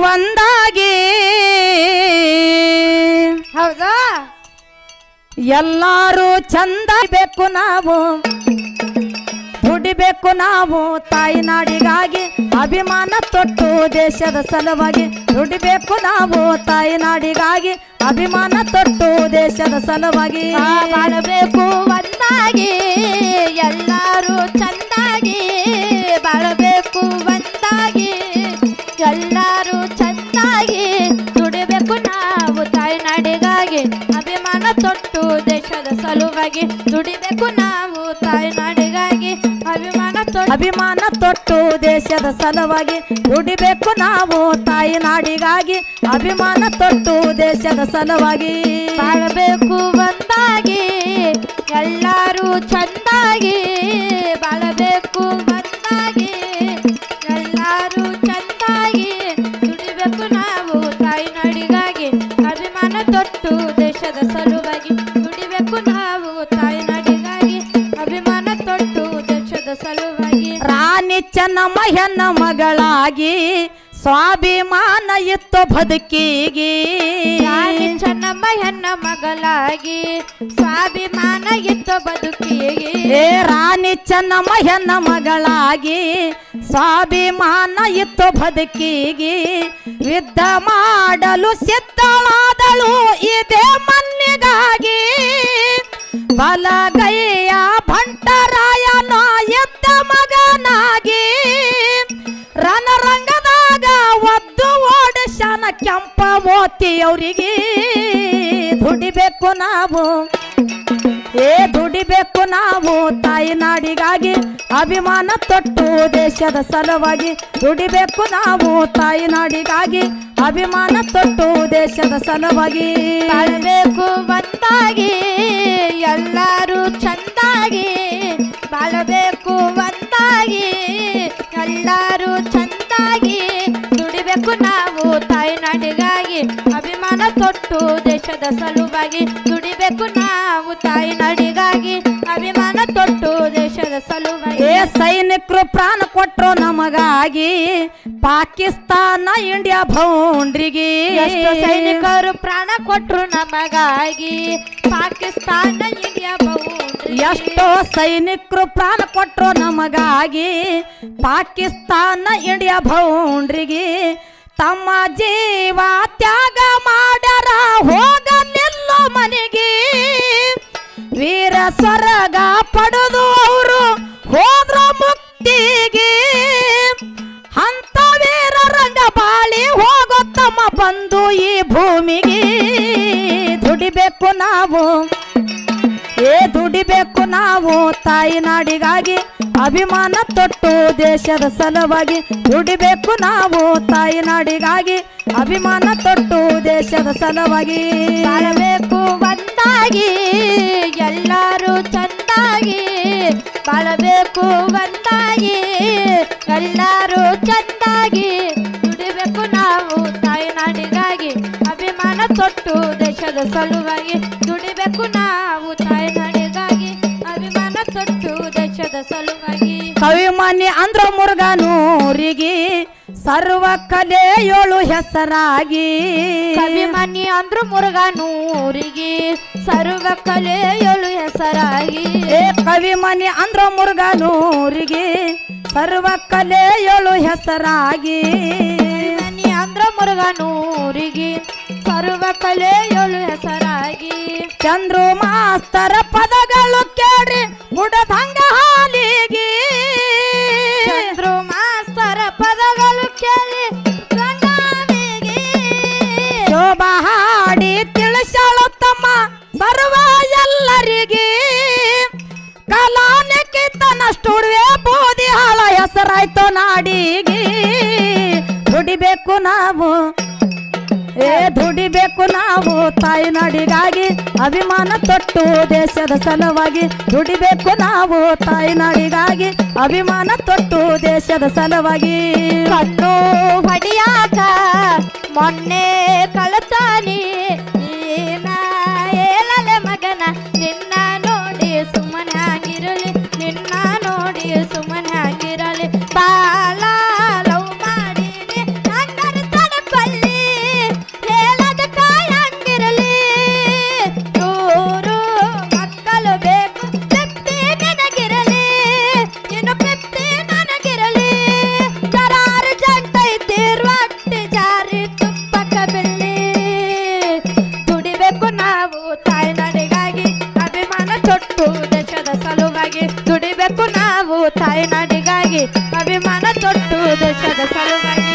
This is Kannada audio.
ಒಂದಾಗಿ. ಹೌದಾ? ಎಲ್ಲಾರು ಚಂದ ಬೇಕು ನಾವು ದುಡಿಬೇಕು ನಾವು ತಾಯಿ ನಾಡಿಗಾಗಿ ಅಭಿಮಾನ ತೊಟ್ಟು ದೇಶದ ಸಲುವಾಗಿ ದುಡಿಬೇಕು ನಾವು ತಾಯಿ ನಾಡಿಗಾಗಿ ಅಭಿಮಾನ ತೊಟ್ಟು ದೇಶದ ಸಲುವಾಗಿ. ಆ, ಸಲುವಾಗಿ ದುಡಿಬೇಕು ನಾವು ತಾಯಿ ನಾಡಿಗಾಗಿ ಅಭಿಮಾನ ತೊಟ್ಟು ಅಭಿಮಾನ ತೊಟ್ಟು ದೇಶದ ಸಲುವಾಗಿ ದುಡಿಬೇಕು ನಾವು ತಾಯಿ ನಾಡಿಗಾಗಿ ಅಭಿಮಾನ ತೊಟ್ಟು ದೇಶದ ಸಲುವಾಗಿ ಬಾಳಬೇಕು ಒಂದಾಗಿ ಎಲ್ಲರೂ ಚೆಂದಾಗಿ ಬಾಳಬೇಕು ಸಲುವಾಗಿ ರಾಣಿ ಚೆನ್ನಮ್ಮ ಹೆಣ್ಣ ಮಗಳಾಗಿ ಸ್ವಾಭಿಮಾನ ಇತ್ತು ಬದುಕಿಗೆ. ರಾಣಿ ಚೆನ್ನಮ್ಮ ಹೆಣ್ಣ ಮಗಳಾಗಿ ಸ್ವಾಭಿಮಾನ ಇತ್ತು ಬದುಕಿಗೆ. ಏ ರಾಣಿ ಚೆನ್ನಮ್ಮ ಹೆಣ್ಣ ಮಗಳಾಗಿ ಸ್ವಾಭಿಮಾನ ಇತ್ತು ಬದುಕಿಗೆ. ಯುದ್ಧ ಮಾಡಲು ಸಿದ್ಧಳಾದಳು ಇದೆ ಮನ್ನಿಗಾಗಿ ಬಲಗೈಯ ಕೆಂಪ ಮೋತಿಯವರಿಗೆ ದುಡಿಬೇಕು ನಾವು. ಏ, ದುಡಿಬೇಕು ನಾವು ತಾಯಿ ನಾಡಿಗಾಗಿ ಅಭಿಮಾನ ತೊಟ್ಟು ದೇಶದ ಸಲುವಾಗಿ. ದುಡಿಬೇಕು ನಾವು ತಾಯಿ ನಾಡಿಗಾಗಿ ಅಭಿಮಾನ ತೊಟ್ಟು ದೇಶದ ಸಲುವಾಗಿ. ಬಾಳಬೇಕು ಬಂದಾಗಿ ಎಲ್ಲರೂ ಚಂದಾಗಿ ಸಲುವಾಗಿ ದುಡಿಬೇಕು ನಾವು ತಾಯಿ ನಡಿಗಾಗಿ ಅಭಿಮಾನ ತೊಟ್ಟು ದೇಶದ ಸಲುವಾಗಿ. ಸೈನಿಕರು ಪ್ರಾಣ ಕೊಟ್ಟರು ನಮಗಾಗಿ ಪಾಕಿಸ್ತಾನ ಇಂಡಿಯಾ ಬೌಂಡ್ರಿಗೆ ಸೈನಿಕರು ಪ್ರಾಣ ಕೊಟ್ಟರು ನಮಗಾಗಿ ಪಾಕಿಸ್ತಾನ ಇಂಡಿಯಾ ಬೌಂಡ್ರಿ ಎಷ್ಟೋ ಸೈನಿಕರು ಪ್ರಾಣ ಕೊಟ್ಟರು ನಮಗಾಗಿ ಪಾಕಿಸ್ತಾನ ಇಂಡಿಯಾ ಬೌಂಡ್ರಿಗೆ ತಮ್ಮ ಜೀವ ತ್ಯಾಗ ಮಾಡ್ಯಾರ ಹೋಗಲಿಲ್ಲ ಮನೆಗೆ. ವೀರ ಸ್ವರಗ ಪಡೆದು ಅವರು ಹೋದ್ರ ಮುಕ್ತಿಗೆ. ಅಂತ ವೀರ ರಂಗ ಬಾಳಿ ಹೋಗೋ ತಮ್ಮ ಬಂದು ಈ ಭೂಮಿಗೆ. ದುಡಿಬೇಕು ನಾವು, ಏ ದುಡಿಬೇಕು ನಾವು ತಾಯಿ ನಾಡಿಗಾಗಿ ಅಭಿಮಾನ ತೊಟ್ಟು ದೇಶದ ಸಲುವಾಗಿ ದುಡಿಬೇಕು ನಾವು ತಾಯಿ ನಾಡಿಗಾಗಿ ಅಭಿಮಾನ ತೊಟ್ಟು ದೇಶದ ಸಲುವಾಗಿ ಬಾಳಬೇಕು ಒಂದಾಗಿ, ಎಲ್ಲರೂ ಚಂದಾಗಿ. ಬಾಳಬೇಕು ಒಂದಾಗಿ, ಎಲ್ಲರೂ ಚಂದಾಗಿ ದುಡಿಬೇಕು ನಾವು ತಾಯಿ ನಾಡಿಗಾಗಿ ಅಭಿಮಾನ ತೊಟ್ಟು ದೇಶದ ಸಲುವಾಗಿ ದುಡಿಬೇಕು ನಾವು ತಾಯಿ ಸಲುವಾಗಿ. ಕವಿಮನಿ ಅಂದ್ರ ಮುರುಘನೂರಿಗೆ ಸರ್ವ ಕಲೆಯೋಳು ಹೆಸರಾಗಿ. ಕವಿಮನಿ ಅಂದ್ರ ಮುರುಘನೂರಿಗೆ ಸರ್ವ ಕಲೆಯೋಳು ಹೆಸರಾಗಿ. ಏ ಕವಿಮನಿ ಅಂದ್ರ ಮುರುಘನೂರಿಗೆ ಸರ್ವ ಕಲೆಯೋಳು ಹೆಸರಾಗಿ. ಮನಿ ಅಂದ್ರ ಮುರುಘನೂರಿಗೆ ಸರ್ವ ಕಲೆಯೋಳು ಹೆಸರಾಗಿ. ಚಂದ್ರು ಮಾಸ್ತರ ಪದಗಳು ಹೆಸರಾಯ್ತು ನಾಡಿಗೆ ದುಡಿಬೇಕು ನಾವು. ಏ, ದುಡಿಬೇಕು ನಾವು ತಾಯಿ ನಾಡಿಗಾಗಿ ಅಭಿಮಾನ ತೊಟ್ಟು ದೇಶದ ಸಲುವಾಗಿ. ದುಡಿಬೇಕು ನಾವು ತಾಯಿ ನಾಡಿಗಾಗಿ ಅಭಿಮಾನ ತೊಟ್ಟು ದೇಶದ ಸಲುವಾಗಿ. ಕಣ್ಣು ಹೊಡಿಯಾಕ ಮೊನ್ನೆ ಕಳತಾನಿ ದೇಶದ ಸಲುವಾಗಿ